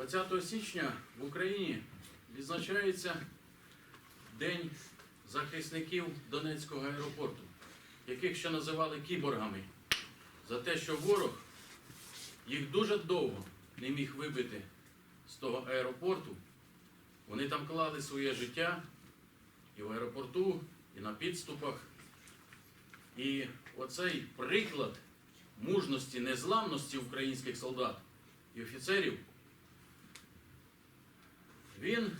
20 січня в Україні відзначається День захисників Донецького аеропорту, яких ще називали кіборгами, за те, що ворог їх дуже довго не міг вибити з того аеропорту. Вони там клали своє життя і в аеропорту, і на підступах. І оцей приклад мужності, незламності українських солдат і офіцерів, він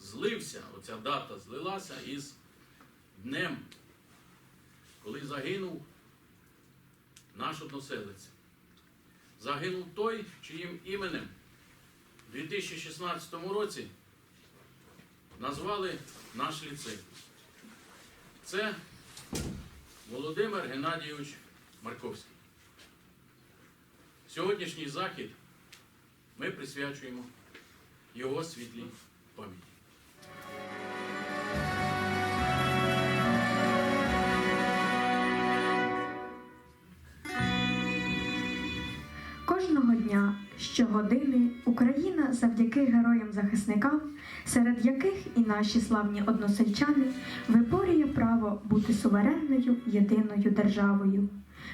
злився, оця дата злилася із днем, коли загинув наш односелець. Загинув той, чиїм іменем у 2016 році назвали наш ліцей. Це Володимир Геннадійович Марковський. Сьогоднішній захід ми присвячуємо його світлій пам'яті. Кожного дня, щогодини Україна завдяки героям-захисникам, серед яких і наші славні односельчани, виборює право бути суверенною єдиною державою.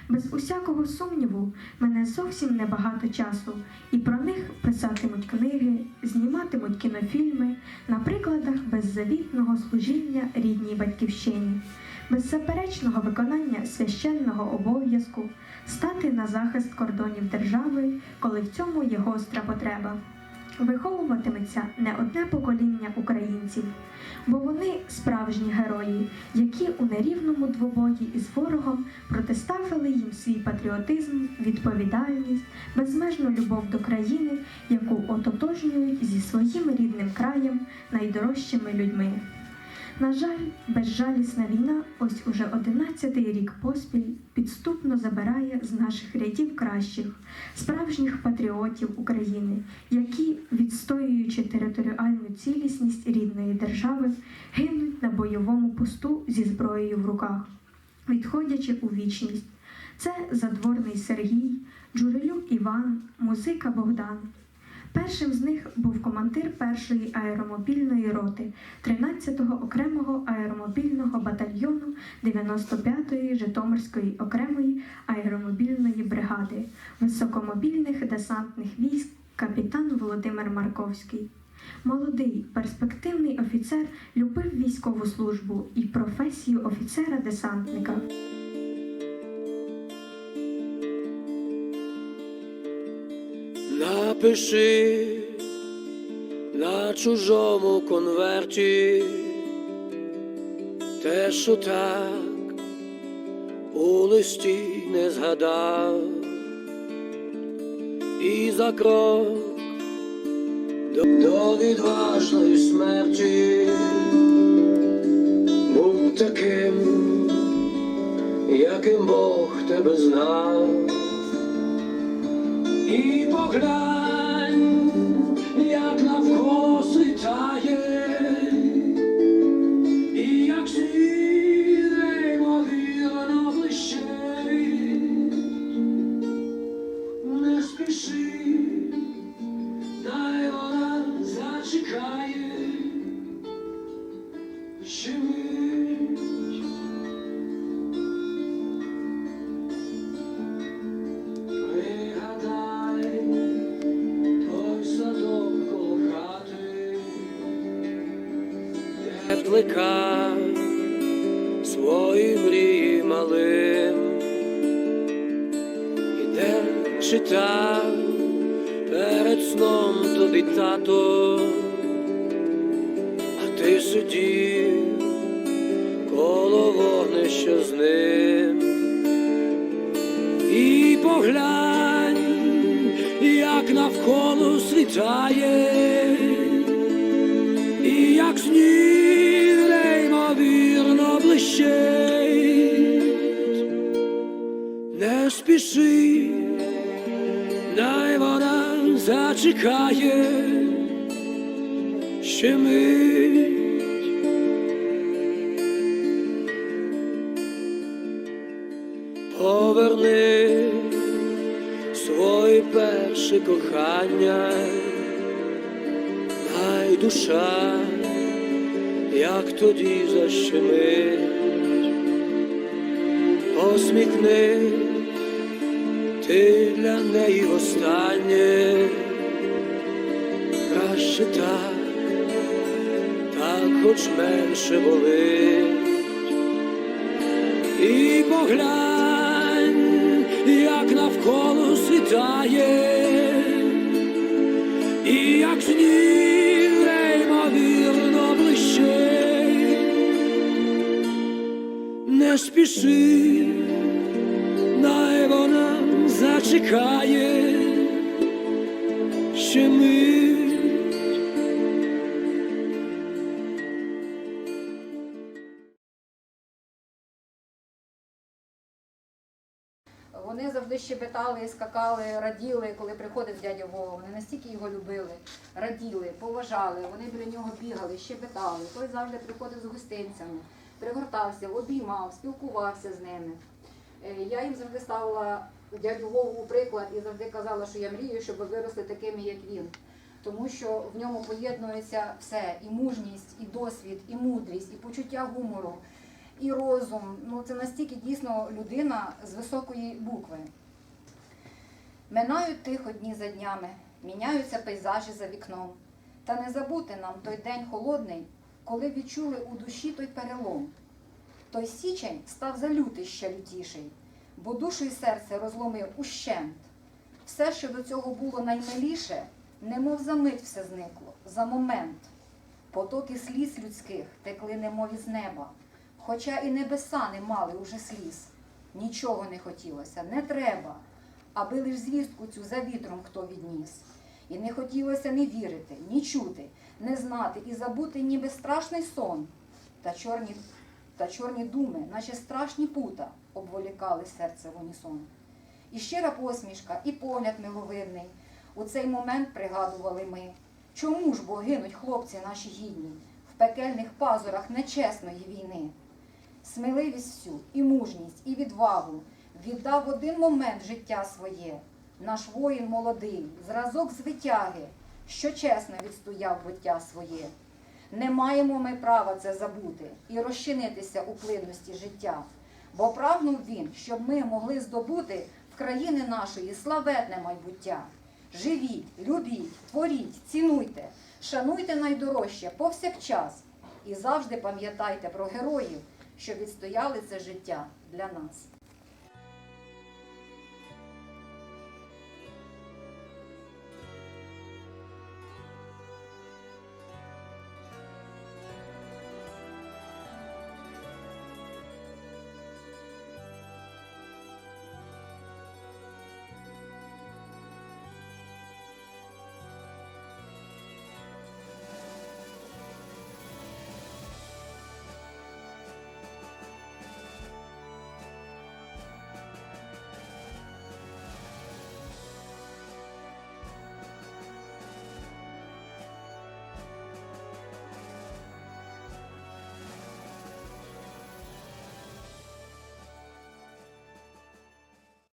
Без усякого сумніву, мене зовсім небагато часу, і про них писатимуть книги, зніматимуть кінофільми на прикладах беззавітного служіння рідній батьківщині, беззаперечного виконання священного обов'язку, стати на захист кордонів держави, коли в цьому є гостра потреба. Виховуватиметься не одне покоління українців, бо вони справжні герої, які у нерівному двобої із ворогом протиставили їм свій патріотизм, відповідальність, безмежну любов до країни, яку ототожнюють зі своїм рідним краєм, найдорожчими людьми. На жаль, безжалісна війна ось уже одинадцятий рік поспіль підступно забирає з наших рядів кращих, справжніх патріотів України, які, відстоюючи територіальну цілісність рідної держави, гинуть на бойовому посту зі зброєю в руках, відходячи у вічність. Це задворний Сергій, Джурилюк Іван, музика Богдан. Першим з них був командир першої аеромобільної роти 13-го окремого аеромобільного батальйону 95-ї Житомирської окремої аеромобільної бригади високомобільних десантних військ капітан Володимир Марковський. Молодий, перспективний офіцер любив військову службу і професію офіцера-десантника. Напиши на чужому конверті те, що так у листі не згадав, і за крок до, відважної смерті будь таким, яким Бог тебе знав. І поглянь, де плекав свої мрії малим, і де перед сном тобі тато, а ти сидів коло вогнища з ним. І поглянь, як навколо світає, і як сніг зачекає, ще мить. Поверни твоє перше кохання, най душа, як тоді защемить, посміхни ти для неї останнє, краще так, так хоч менше болить. І поглянь, як навколо світає, і як сніг неймовірно блищить. Не спіши, зачекає, ще ми. Вони завжди щебетали, скакали, раділи, коли приходив дядя Вова. Вони настільки його любили, раділи, поважали. Вони біля нього бігали, щебетали. Той завжди приходив з гостинцями, пригортався, обіймав, спілкувався з ними. Е, Я їм завжди ставила дядю Вову приклад і завжди казала, що я мрію, щоб ви виросли такими, як він. Тому що в ньому поєднується все: і мужність, і досвід, і мудрість, і почуття гумору, і розум. Ну це настільки дійсно людина з високої букви. Минають тихо дні за днями, міняються пейзажі за вікном. Та не забути нам той день холодний, коли відчули у душі той перелом. Той січень став за лютий ще лютіший, бо душу і серце розломив ущент. Все, що до цього було наймиліше, немов за мить все зникло, за момент. Потоки сліз людських текли немов із неба, хоча і небеса не мали уже сліз. Нічого не хотілося, не треба, аби лиш звістку цю за вітром хто відніс. І не хотілося ні вірити, ні чути, не знати і забути ніби страшний сон. Та чорні, та чорні думи, наче страшні пута, обволікали серце в унісон. І щира посмішка, і погляд миловидний. У цей момент пригадували ми. Чому ж бо гинуть хлопці наші гідні в пекельних пазурах нечесної війни? Сміливість всю, і мужність, і відвагу віддав в один момент життя своє. Наш воїн молодий, зразок звитяги, що чесно відстояв буття своє. Не маємо ми права це забути і розчинитися у плинності життя, бо прагнув він, щоб ми могли здобути в країни нашої славетне майбуття. Живіть, любіть, творіть, цінуйте, шануйте найдорожче повсякчас і завжди пам'ятайте про героїв, що відстояли це життя для нас.